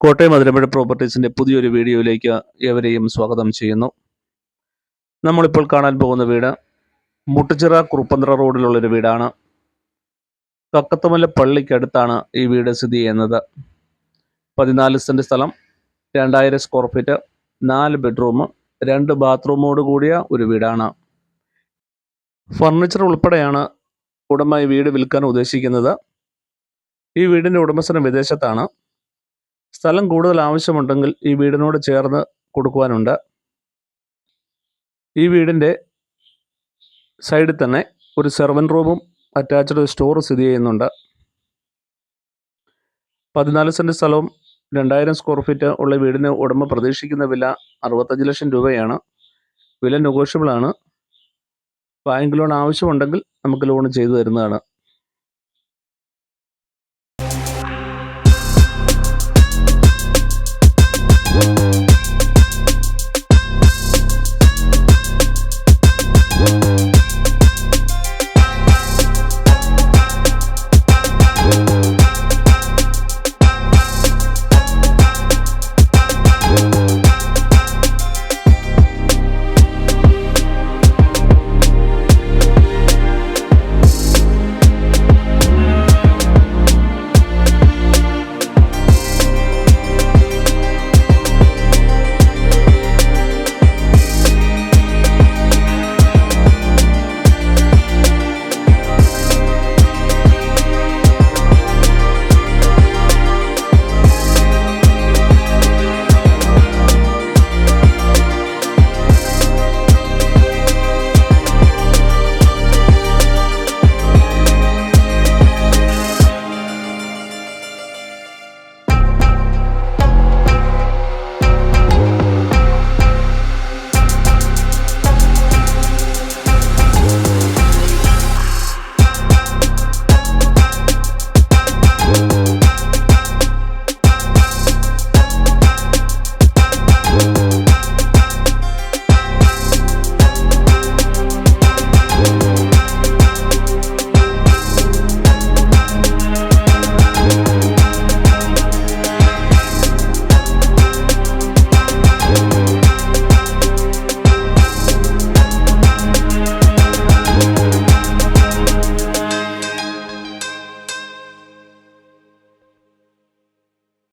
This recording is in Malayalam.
കോട്ടയം അതിരമ്പുഴ പ്രോപ്പർട്ടീസിന്റെ പുതിയൊരു വീഡിയോയിലേക്ക് ഏവരെയും സ്വാഗതം ചെയ്യുന്നു. നമ്മളിപ്പോൾ കാണാൻ പോകുന്ന വീട് മുട്ടുചിറ കുറുപ്പന്തറ റോഡിലുള്ളൊരു വീടാണ്. കക്കത്തമല പള്ളിക്കടുത്താണ് ഈ വീട് സ്ഥിതി ചെയ്യുന്നത്. പതിനാല് സെന്റ് സ്ഥലം രണ്ടായിരം സ്ക്വയർ ഫീറ്റ് നാല് ബെഡ്റൂം രണ്ട് ബാത്റൂമോട് കൂടിയ ഒരു വീടാണ്. ഫർണിച്ചർ ഉൾപ്പെടെയാണ് ഉടമ ഈ വീട് വിൽക്കാൻ ഉദ്ദേശിക്കുന്നത്. ഈ വീടിന്റെ ഉടമസ്ഥനം വിദേശത്താണ്. സ്ഥലം കൂടുതൽ ആവശ്യമുണ്ടെങ്കിൽ ഈ വീടിനോട് ചേർന്ന് കൊടുക്കുവാനുണ്ട്. ഈ വീടിന്റെ സൈഡിൽ തന്നെ ഒരു സെർവൻ റൂമും അറ്റാച്ച്ഡ് സ്റ്റോർ സ്ഥിതി ചെയ്യുന്നുണ്ട്. പതിനാല് സെന്റ് സ്ഥലവും രണ്ടായിരം സ്ക്വയർ ഫീറ്റ് ഉള്ള വീടിന് ഉടമ പ്രതീക്ഷിക്കുന്ന വില അറുപത്തഞ്ച് ലക്ഷം രൂപയാണ്. വില നെഗോഷ്യബിളാണ് ബാങ്ക് ലോൺ ആവശ്യമുണ്ടെങ്കിൽ നമുക്ക് ലോൺ ചെയ്തു തരുന്നതാണ്.